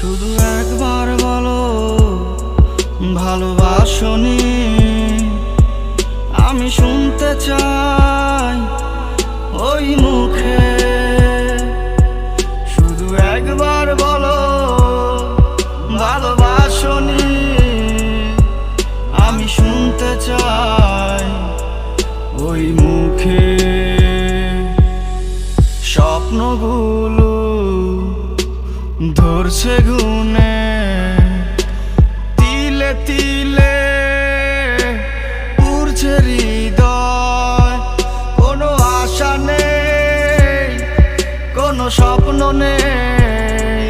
শুধু একবার বলো, ভালোবাসনি। আমি শুনতে চাই ওই মুখে। শুধু একবার বলো, ভালোবাসনি। আমি শুনতে চাই ওই মুখে। ধরছে গুনে তিলে তিলে উড়ছে হৃদয়। কোনো আশা নেই, কোনো স্বপ্ন নেই।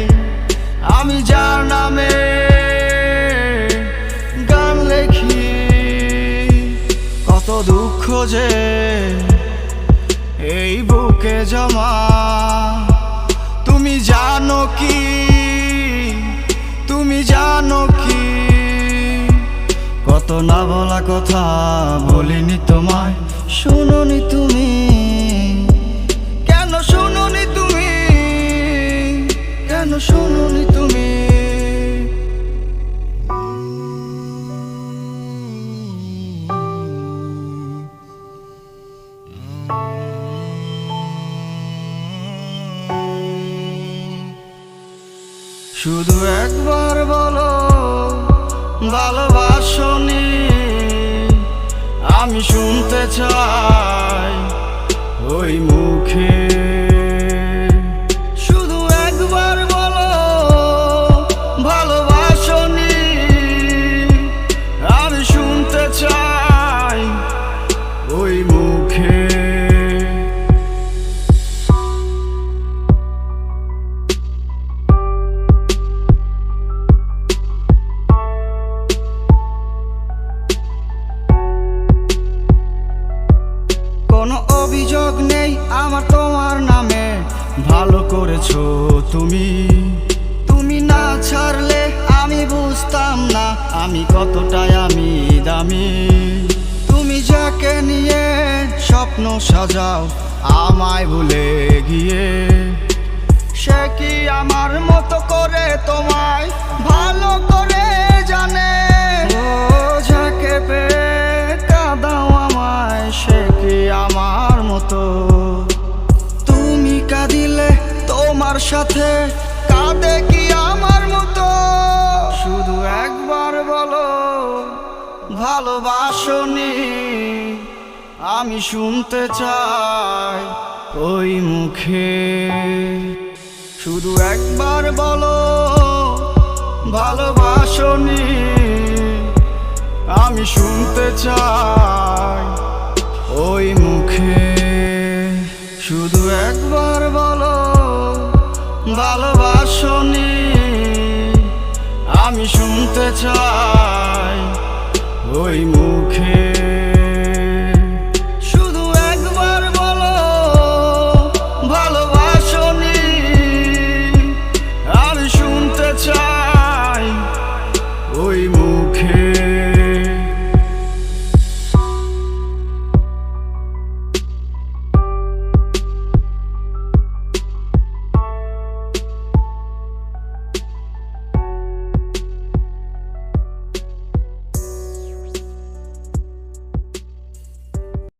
আমি যার নামে গান লেখি। কত দুঃখ যে এই বুকে জমা না বলা কথা বলিনি তোমায়। শুনোনি তুমি। কেন শুনোনি তুমি? কেন শুনোনি তুমি? শুধু একবার বলো ভালোবাসনি আমি শুনতে চাই ওই মুখে কোনো অভিযোগ নেই আমার তোমার নামে। ভালো করেছ তুমি। তুমি না ছাড়লে আমি বুঝতাম না আমি কতটাই আমি দামি। তুমি যাকে নিয়ে স্বপ্ন সাজাও আমায় ভুলে গিয়ে। সে কি আমার মতো করে তোমায় ভালো করে সাথে কাঁদে কি আমার মতো? শুধু একবার বলো ভালোবাসনি। আমি শুনতে চাই ওই মুখে। শুধু একবার বলো ভালোবাসনি। আমি শুনতে চাই ওই মুখে। শুধু একবার বলো ভালোবাসনি আমি শুনতে চাই ওই মুখে।